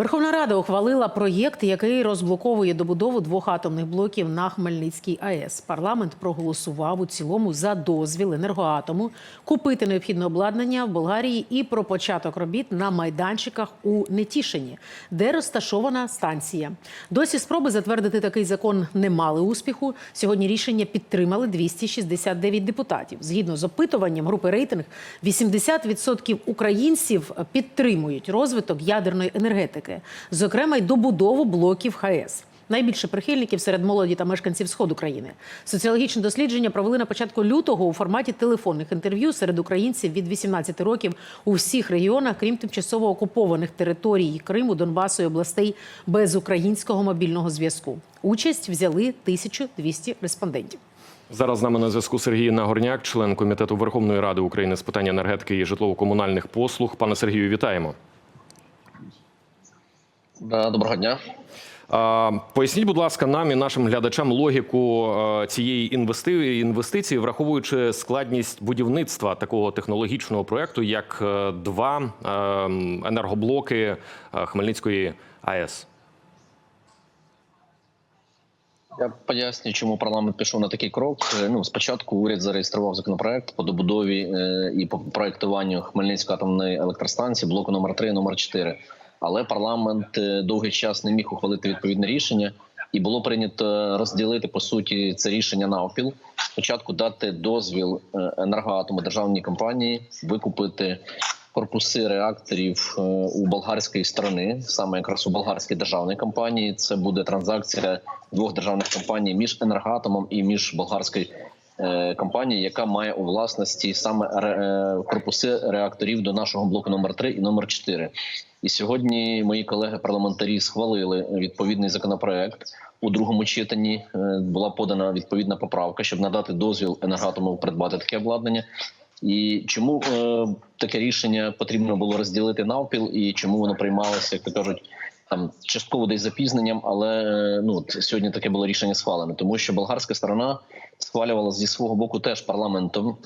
Верховна Рада ухвалила проєкт, який розблоковує добудову двох атомних блоків на Хмельницькій АЕС. Парламент проголосував у цілому за дозвіл енергоатому купити необхідне обладнання в Болгарії і про початок робіт на майданчиках у Нетішині, де розташована станція. Досі спроби затвердити такий закон не мали успіху. Сьогодні рішення підтримали 269 депутатів. Згідно з опитуванням групи рейтинг, 80% українців підтримують розвиток ядерної енергетики, зокрема й добудову блоків ХАЕС. Найбільше прихильників серед молоді та мешканців сходу країни. Соціологічне дослідження провели на початку лютого у форматі телефонних інтерв'ю серед українців від 18 років у всіх регіонах, крім тимчасово окупованих територій Криму, Донбасу і областей без українського мобільного зв'язку. Участь взяли 1200 респондентів. Зараз з нами на зв'язку Сергій Нагорняк, член комітету Верховної Ради України з питань енергетики і житлово-комунальних послуг. Пане Сергію, вітаємо. Доброго дня. Поясніть, будь ласка, нам і нашим глядачам логіку цієї інвестиції, враховуючи складність будівництва такого технологічного проекту, як е, два е, енергоблоки е, Хмельницької АЕС. Я поясню, чому парламент пішов на такий крок. Ну, спочатку уряд зареєстрував законопроект по добудові і по проектуванню Хмельницької атомної електростанції блоку номер 3 номер 4 Але парламент е, довгий час не міг ухвалити відповідне рішення, і було прийнято розділити по суті це рішення навпіл. Спочатку дати дозвіл е, енергоатому державній компанії викупити корпуси реакторів е, у болгарської сторони, саме якраз у болгарській державній компанії. Це буде транзакція двох державних компаній між енергоатомом і між болгарською компанією, яка має у власності саме корпуси реакторів до нашого блоку номер 3 і номер 4. І сьогодні мої колеги-парламентарі схвалили відповідний законопроект. У другому читанні е, була подана відповідна поправка, щоб надати дозвіл енергоатому придбати таке обладнання. І чому е, таке рішення потрібно було розділити навпіл, і чому воно приймалося, як то кажуть, там частково десь запізненням, але е, ну сьогодні таке було рішення схвалене, тому що болгарська сторона схвалювала зі свого боку теж парламентом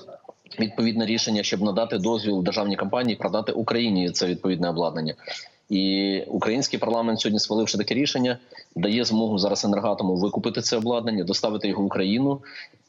відповідне рішення, щоб надати дозвіл державній компанії продати Україні це відповідне обладнання. І український парламент сьогодні схваливши таке рішення, дає змогу зараз енергатому викупити це обладнання, доставити його в Україну.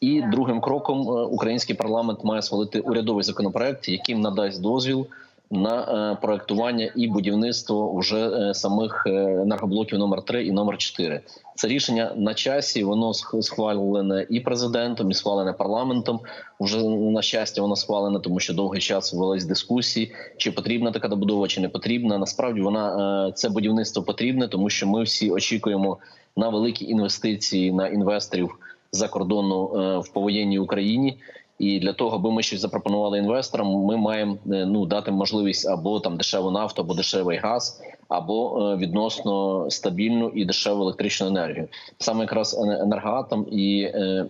І другим кроком е, український парламент має схвалити урядовий законопроект, яким надасть дозвіл на е, проектування і будівництво вже е, самих е, енергоблоків номер 3 і номер 4. Це рішення на часі. Воно схвалене і президентом, і схвалене парламентом. Уже на щастя, воно схвалене, тому що довгий час велись дискусії, чи потрібна така добудова, чи не потрібна. Насправді вона це будівництво потрібне, тому що ми всі очікуємо на великі інвестиції на інвесторів за кордону в повоєнній Україні. І для того, аби ми щось запропонували інвесторам, ми маємо е, ну дати можливість або там дешеву нафту, або дешевий газ, або е, відносно стабільну і дешеву електричну енергію. Саме якраз енергоатом і е,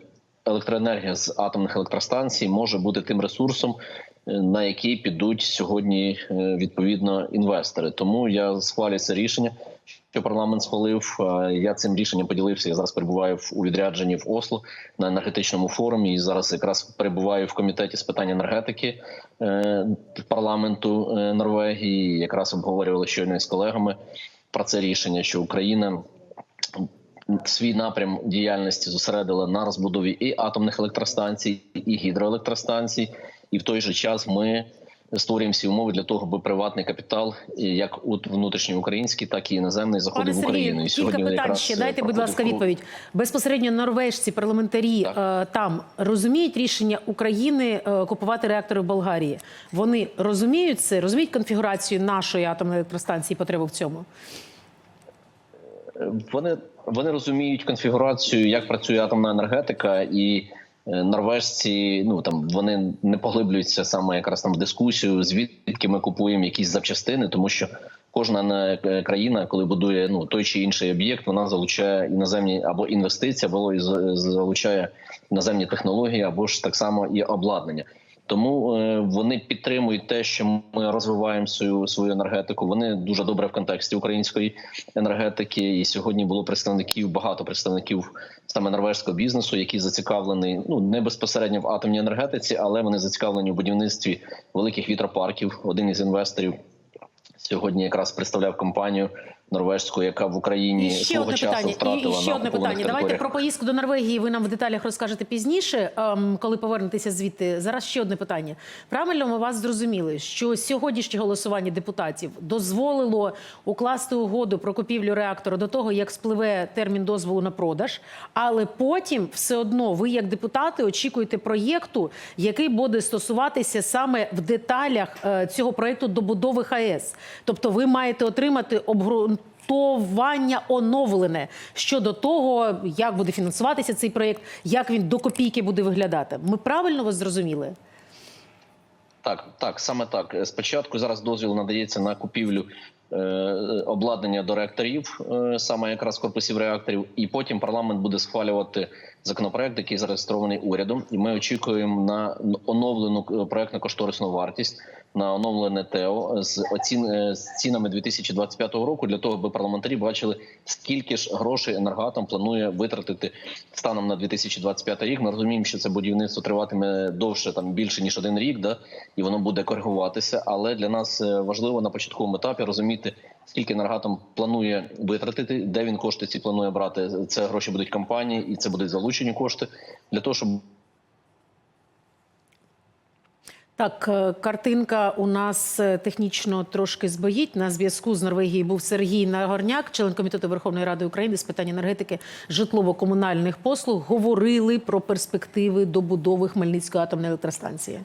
електроенергія з атомних електростанцій може бути тим ресурсом, на який підуть сьогодні е, відповідно інвестори. Тому я схвалюю це рішення. Що парламент схвалив, я цим рішенням поділився. Я зараз перебуваю у відрядженні в Осло на енергетичному форумі. І зараз якраз перебуваю в комітеті з питань енергетики е, парламенту е, Норвегії. Якраз обговорювали щойно з колегами про це рішення, що Україна свій напрям діяльності зосередила на розбудові і атомних електростанцій, і гідроелектростанцій, і в той же час ми. Створюємо всі умови для того, аби приватний капітал, як от внутрішній український, так і іноземний, заходив в Україну. І кілька питань ще. е, Дайте, будь ласка, відповідь. Безпосередньо норвежці, парламентарі Так. е, там розуміють рішення України е, купувати реактори в Болгарії. Вони розуміють це, розуміють конфігурацію нашої атомної електростанції, потребу в цьому. Вони вони розуміють конфігурацію, як працює атомна енергетика, і норвежці ну там вони не поглиблюються саме якраз там в дискусію, звідки ми купуємо якісь запчастини, тому що кожна е, країна, коли будує ну той чи інший об'єкт, вона залучає іноземні або інвестиції, або залучає іноземні технології, або ж так само і обладнання. Тому е, вони підтримують те, що ми розвиваємо свою свою енергетику. Вони дуже добре в контексті української енергетики. І сьогодні було представників багато представників саме норвежського бізнесу, які зацікавлені ну не безпосередньо в атомній енергетиці, але вони зацікавлені в будівництві великих вітропарків. Один із інвесторів сьогодні якраз представляв компанію норвежську, яка в Україні І ще свого одне часу питання. Втратила і ще на одне питання. Давайте про поїздку до Норвегії. Ви нам в деталях розкажете пізніше, ем, коли повернетеся звідти. Зараз ще одне питання. Правильно ми вас зрозуміли, що сьогоднішнє голосування депутатів дозволило укласти угоду про купівлю реактора до того, як спливе термін дозволу на продаж, але потім все одно ви, як депутати, очікуєте проєкту, який буде стосуватися саме в деталях е, цього проєкту добудови ХАЕС. Тобто, ви маєте отримати обґрунтування оновлене щодо того, як буде фінансуватися цей проєкт, як він до копійки буде виглядати. Ми правильно вас зрозуміли? Так, так, саме так. Спочатку зараз дозвіл надається на купівлю е, обладнання до реакторів, е, саме якраз корпусів реакторів, і потім парламент буде схвалювати законопроект, який зареєстрований урядом. І ми очікуємо на оновлену проектно кошторисну вартість, на оновлене ТЕО з оцін е, з цінами 2025 року, для того, аби парламентарі бачили, скільки ж грошей енергоатом планує витратити станом на 2025 рік. Ми розуміємо, що це будівництво триватиме довше, там більше ніж один рік, да і воно буде коригуватися. Але для нас е, важливо на початковому етапі розуміти, скільки енергоатом планує витратити, де він кошти ці планує брати. Це гроші будуть компанії, і це будуть залучені кошти для того, щоб Так, е, картинка у нас е, технічно трошки збоїть. На зв'язку з Норвегією був Сергій Нагорняк, член комітету Верховної Ради України з питань енергетики житлово-комунальних послуг. Говорили про перспективи добудови Хмельницької атомної електростанції.